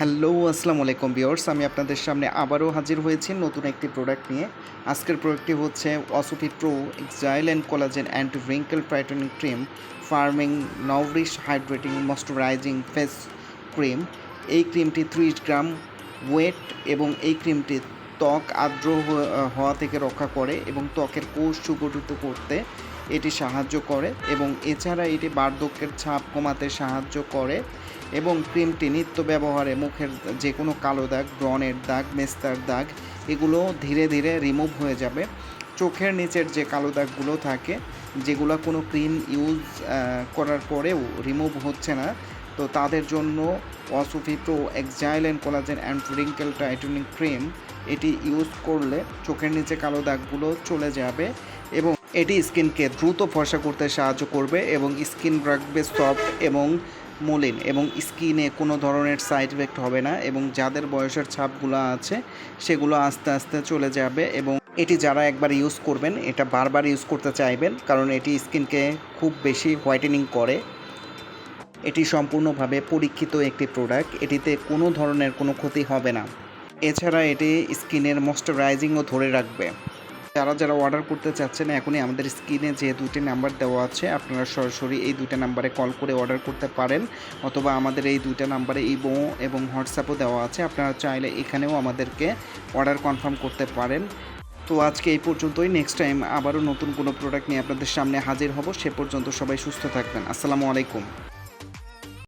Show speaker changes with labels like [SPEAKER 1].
[SPEAKER 1] Hello, আসসালামু আলাইকুম বিয়ার্স আমি আপনাদের সামনে আবারও হাজির হয়েছি নতুন একটি প্রোডাক্ট নিয়ে। আজকের প্রোডাক্টটি হচ্ছে অসোফি pro exile and collagen anti wrinkle brightening cream firming nourish hydrating moisturising face cream এই ক্রিমটি ত্রিশ গ্রাম ওয়েট এবং এই ক্রিমটি ত্বক আর্দ্র হওয়া থেকে রক্ষা করে এবং ত্বকের কোষ সুগঠিত করতে এটি সাহায্য করে এবং এছাড়া এটি বার্ধক্যের ছাপ কমাতে সাহায্য করে। এবং ক্রিমটি নিত্য ব্যবহারে মুখের যে কোনো কালো দাগ, ব্রণের দাগ, মেস্তার দাগ, এগুলো ধীরে ধীরে রিমুভ হয়ে যাবে। চোখের নিচের যে কালো দাগগুলো থাকে, যেগুলো কোনো ক্রিম ইউজ করার পরেও রিমুভ হচ্ছে না, তো তাদের জন্য অসুফি pro exile and collagen and wrinkle tightening cream এটি ইউজ করলে চোখের নিচে কালো দাগগুলো চলে যাবে এবং এটি স্কিনকে দ্রুত ফর্সা করতে সাহায্য করবে এবং স্কিন রাখবে সফট এবং মলিন এবং স্কিনে কোনো ধরনের সাইড এফেক্ট হবে না এবং যাদের বয়সের ছাপগুলো আছে, সেগুলো আস্তে আস্তে চলে যাবে এবং এটি যারা একবার ইউজ করবেন, এটা বারবার ইউজ করতে চাইবেন কারণ এটি স্কিনকে খুব বেশি হোয়াইটেনিং করে। এটি সম্পূর্ণভাবে পরীক্ষিত একটি প্রোডাক্ট, এটিতে কোনো ধরনের কোনো ক্ষতি হবে না। এছাড়া এটি স্কিনের ময়শ্চারাইজিংও ধরে রাখবে। যারা যারা অর্ডার করতে চাচ্ছেন, এখনই আমাদের স্ক্রিনে যে দুটি নাম্বার দেওয়া আছে, আপনারা সরাসরি এই দুইটা নাম্বারে কল করে অর্ডার করতে পারেন। অথবা আমাদের এই দুইটা নাম্বারে ইমো এবং হোয়াটসঅ্যাপও দেওয়া আছে, আপনারা চাইলে এখানেও আমাদেরকে অর্ডার কনফার্ম করতে পারেন। তো আজকে এই পর্যন্তই নেক্সট টাইম আবারও নতুন কোনো প্রোডাক্ট নিয়ে আপনাদের সামনে হাজির হব, সে পর্যন্ত সবাই সুস্থ থাকবেন। আসসালামু আলাইকুম।